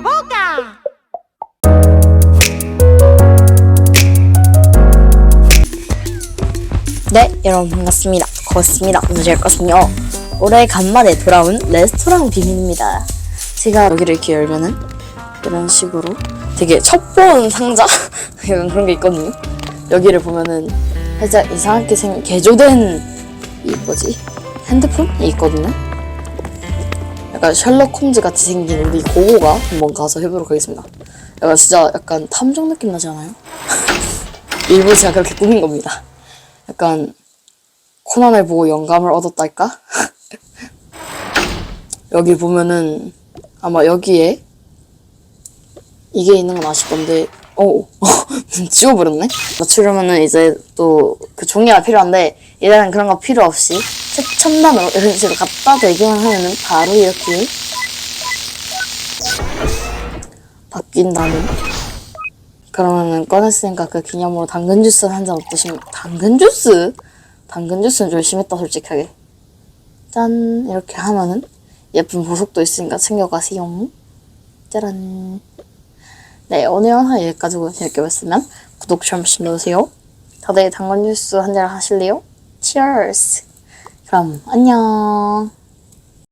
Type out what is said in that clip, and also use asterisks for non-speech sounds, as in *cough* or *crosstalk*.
Boca. 네, 여러분 반갑습니다. 고맙습니다. 오늘 될 것은요. 올해 간만에 돌아온 레스토랑 비밀입니다. 제가 여기를 이렇게 열면은 이런 식으로 되게 첩보원 상자 *laughs* 약간 그런 게 있거든요. 여기를 보면은 살짝 이상하게 생긴 개조된 이 뭐지 핸드폰이 있거든요. 약간 셜록 홈즈 같이 생긴 우리 고고가 한번 가서 해보도록 하겠습니다. 약간 진짜 약간 탐정 느낌 나지 않아요? *laughs* 일부 제가 그렇게 꾸민 겁니다. 약간 코난을 보고 영감을 얻었달까? *laughs* 여기 보면은 아마 여기에 이게 있는 건 아실 건데 오 *laughs* 지워버렸네 맞추려면은 이제 또 그 종이가 필요한데 얘는 그런 거 필요 없이 최첨단으로 이런 식으로 갖다 대기만 하면은 바로 이렇게 바뀐다는 그러면은 꺼냈으니까 그 기념으로 당근 주스 한 잔 어떠십니까? 당근 주스? 당근 주스는 좀 심했다 솔직하게. 짠 이렇게 하면은 예쁜 보석도 있으니까 챙겨가세요. 짜란. 네 오늘 영상 여기까지 재밌게 봤으면 구독 좀 한번씩 눌러주세요. 다들 당근 주스 한 잔 하실래요? Cheers. 그럼 안녕.